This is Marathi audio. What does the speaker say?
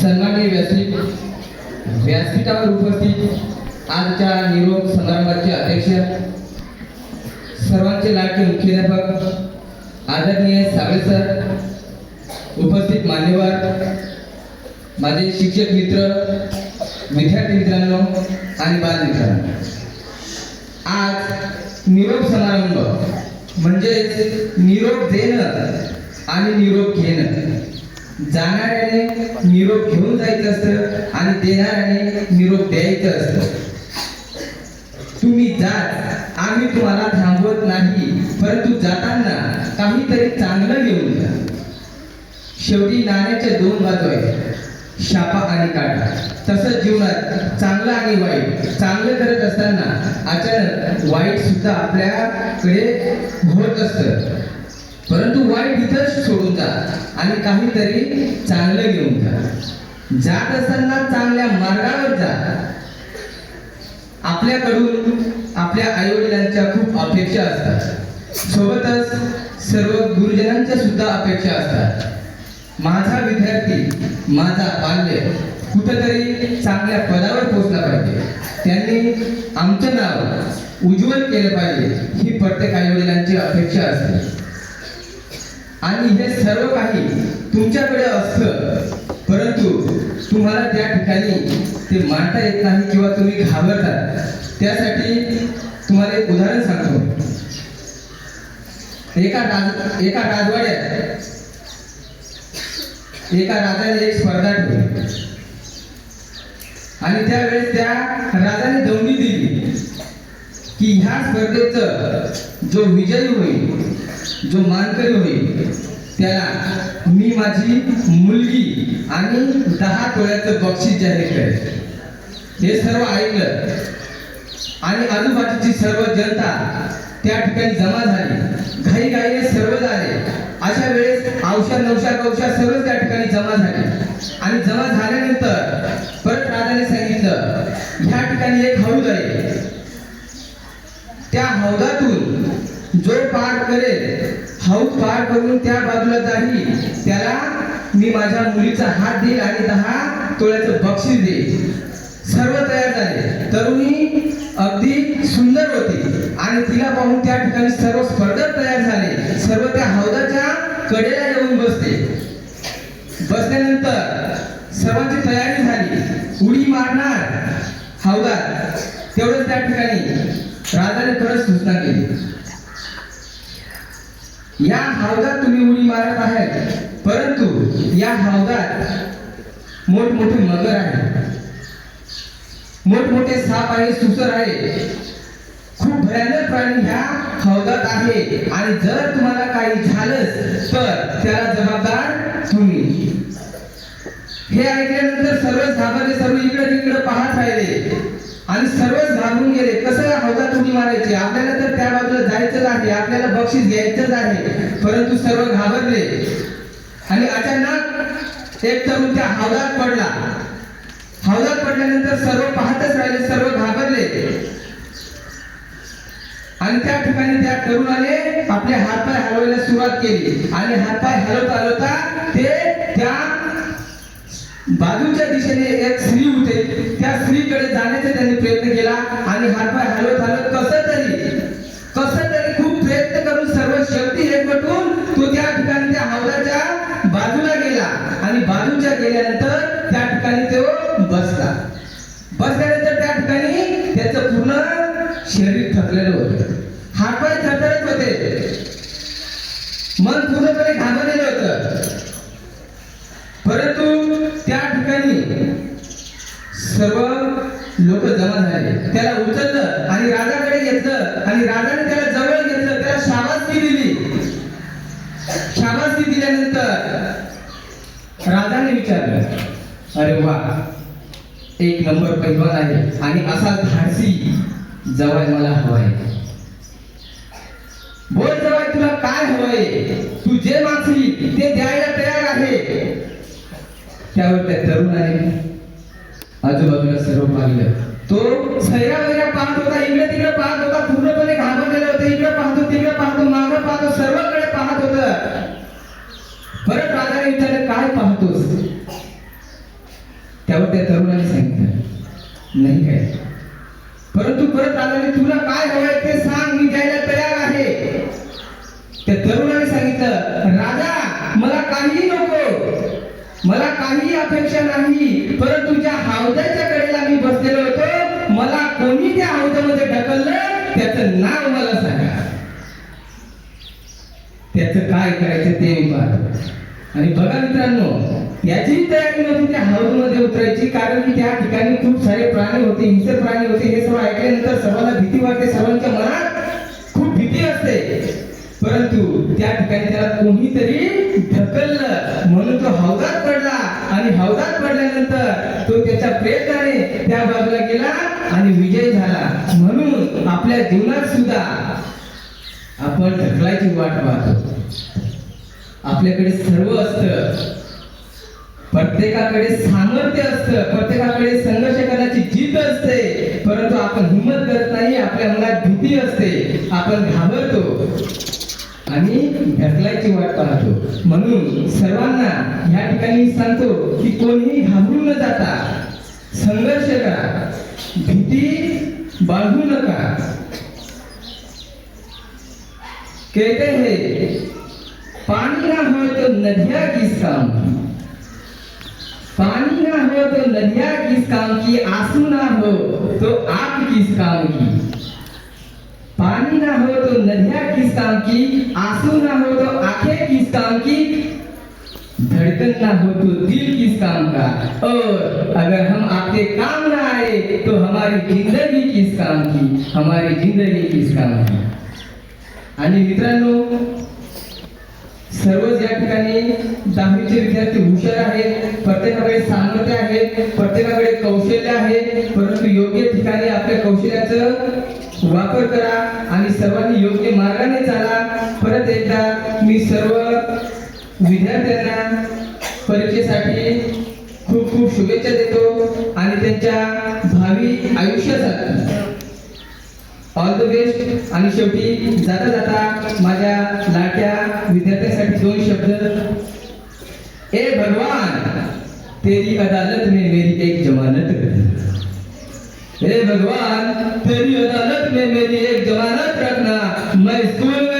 सन्माननीय व्यासपीठ व्यासपीठावर उपस्थित आजच्या निरोप समारंभाचे अध्यक्ष सर्वांचे लाडके मुख्याध्यापक आदरणीय साबळे सर उपस्थित मान्यवर माझे शिक्षक मित्र विद्यार्थी मित्रांनो आणि बाल मित्रांनो आज निरोप समारंभ म्हणजेच निरोप देणं आणि निरोप घेणं. जाणाऱ्याने निरोप घेऊन जायचं असतं आणि देणाऱ्याने निरोप द्यायचं असतं. तुम्ही जात आम्ही तुम्हाला थांबवत नाही. परंतु जाताना काहीतरी चांगलं घेऊन जा. शेवटी नाण्याच्या दोन बाजू आहेत. शापा आणि काटा. तसंच जीवनात चांगलं आणि वाईट. चांगलं करत असताना अचानक वाईट सुद्धा आपल्याकडे होत असतं. परंतु वाईट तिथंच सोडून जा आणि काहीतरी चांगलं घेऊन जा. जात असताना चांगल्या मार्गावर जा. आपल्याकडून आपल्या आईवडिलांच्या खूप अपेक्षा असतात. सोबतच सर्व गुरुजनांच्या सुद्धा अपेक्षा असतात. माझा विद्यार्थी माझा बाल्य कुठंतरी चांगल्या पदावर पोहोचला पाहिजे. त्यांनी आमचं नाव उज्ज्वल केलं पाहिजे. ही प्रत्येक आईवडिलांची अपेक्षा असते. आणि हे सर्व काही तुमच्याकडे असतं. परंतु तुम्हाला त्या ठिकाणी ते मांडता येत नाही किंवा तुम्ही घाबरता. त्यासाठी तुम्हाला एक उदाहरण सांगतो. एका राज एका राजवाड्यात एका राजाने एक स्पर्धा ठेवली. आणि त्यावेळेस त्या राजाने दौंडी दिली की ह्या स्पर्धेचं जो विजयी होईल जो मानकरी होईल त्याला मी माझी मुलगी आणि दहा तोळ्याचं बक्षीस जाहीर करेल हे सर्व ऐकलं आणि आजूबाजूची सर्व जनता त्या ठिकाणी जमा झाली. घाई घाईने सर्व झाले. अशा वेळेस औषा नवशा कवशा सर्व त्या ठिकाणी जमा झाले. आणि जमा झाल्यानंतर परत राजाने सांगितलं ह्या ठिकाणी एक हौद आहे त्या हौदातून जो पार करेल हौद पार करून त्या बाजूला जाईल त्याला मी माझ्या मुलीचा हात देईल आणि दहा तोळ्याचं बक्षीस देईल. सर्व तयार झाले. तरुणी अगदी सुंदर होती आणि तिला पाहून त्या ठिकाणी सर्व स्पर्धक तयार झाले. सर्व त्या हौदाच्या कडेला येऊन बसते बसल्यानंतर सर्वांची तयारी झाली. उडी मारणार हौदात तेवढंच त्या ठिकाणी राजाने परत सूचना केली. या हौदात तुम्ही उडी मारत आहात. परंतु या हौदात मोठमोठे मगर आहे मोठमोठे साप आहे सुसर आहे खूप भयानक प्राणी ह्या हौदात आहे. आणि जर तुम्हाला काही झालंच तर त्याला जबाबदार तुम्ही. हे ऐकल्यानंतर सर्वच घाबरले सर्व इकडे तिकडे पाहत राहिले. आणि सर्वच घाबरून गेले कसं हौदात उडी मारायची आपल्याला तर त्या बाजूला जायचंच आहे आपल्याला बक्षीस घ्यायचंच आहे. परंतु सर्व घाबरले. आणि अचानक एक तरुण त्या हौदात पडला. हौदात पडल्यानंतर सर्व पाहतच राहिले सर्व घाबरले. आणि त्या ठिकाणी त्या तरुणाने आपले हातपाय हलवायला सुरुवात केली. आणि हातपाय हलवता हलवता ते त्या बाजूच्या दिशेने एक स्त्री होते. त्या स्त्रीकडे जाण्याचा त्यांनी प्रयत्न केला आणि हातपाय हलव शरीर थकलेलं होतं. हातपाय थरथरत होते. मन पूर्णपणे घाबरलेलं होतं. परंतु त्या ठिकाणी सर्व लोक जमा झाले. त्याला उचललं आणि राजाकडे घेतलं आणि राजाने त्याला जवळ घेतलं. त्याला शाबासकी दिली. शाबासकी दिल्यानंतर राजाने विचारलं अरे वा एक नंबर पैलवान आहे आणि असा धाडसी. जवळ मला हवंय. बोल जवळ तुला काय हवंय? तू जे मागशील ते द्यायला तयार आहे. त्यावर त्या तरुणाने आजूबाजूला सर्व पाहिलं. तो सैरा वैरा पाहत होता इकडे तिकडे पाहत होता पूर्णपणे घाबरलेला होता. इकडे पाहतो तिकडे पाहतो मागं पाहतो सर्वकडे पाहत होत. परत राजाने विचारलं काय पाहतोस? त्यावर त्या तरुणाने सांगितलं नाही काय परंतु परत आल्याने तुला काय हवंय ते सांग मी द्यायला तयार आहे. त्या तरुणाने सांगितलं राजा मला काही नको. मला काही अपेक्षा नाही. परंतु ज्या हौदाच्या कडेला मी बसलेलो होतो मला कोणी त्या हौदामध्ये ढकललं? त्याचं नाव मला सांगा. त्याचं काय करायचं ते मी पाहतो. आणि बघा मित्रांनो याचीही तयारी नव्हती कारण की त्या ठिकाणी खूप सारे प्राणी होते हिंसक प्राणी होते. हे सर्व ऐकल्यानंतर सर्वांना भीती वाटते. सर्वांच्या मनात खूप भीती असते. परंतु त्या ठिकाणी त्याला कोणीतरी ढकललं. म्हणून तो हौदात पडला. आणि हौदात पडल्यानंतर तो त्याच्या प्रयत्नाने त्या बाजूला गेला आणि विजय झाला. म्हणून आपल्या जीवनात सुद्धा आपण ढकलायची वाट पाहतो. आपल्याकडे सर्व असतं प्रत्येकाकडे सामर्थ्य असतं प्रत्येकाकडे संघर्ष करण्याची जिद्द असते परंतु आपण हिंमत करत नाही आपल्या मनात भीती असते आपण घाबरतो आणि ढकलायची वाट पाहतो. म्हणून सर्वांना ह्या ठिकाणी सांगतो की कोणीही घाबरून न जाता संघर्ष करा भीती बाळगू नका. कहते हैं पानी ना हो तो नदिया की काम पानी ना हो तो नदिया किस काम की, आँसू ना हो तो आग किस काम की? पानी ना हो तो नदिया किस काम की, आँसू ना हो तो आँखें किस काम की? धड़कन ना हो तो दिल किस काम का? और अगर हम आपके काम ना आए तो हमारी ज़िंदगी किस काम की? हमारी ज़िंदगी किस काम की? आणि मित्रांनो सर्वच या ठिकाणी दहावीचे विद्यार्थी हुशार आहेत प्रत्येकाकडे सामर्थ्य आहे प्रत्येकाकडे कौशल्य आहे परंतु योग्य ठिकाणी आपल्या कौशल्याचं वापर करा आणि सर्वांनी योग्य मार्गाने चाला. परत एकदा मी सर्व विद्यार्थ्यांना परीक्षेसाठी खूप खूप शुभेच्छा देतो आणि त्यांच्या भावी आयुष्यासाठी ऑल द बेस्ट आणि शेवटी जाता जाता माझ्या लाट्या विद्यार्थ्यासाठी दोन शब्द. ए भगवान तेरी अदालत में मेरी एक जमानत कर हे भगवान तेरी अदालत में मेरी एक जमानत रखना. मैं स्कूल में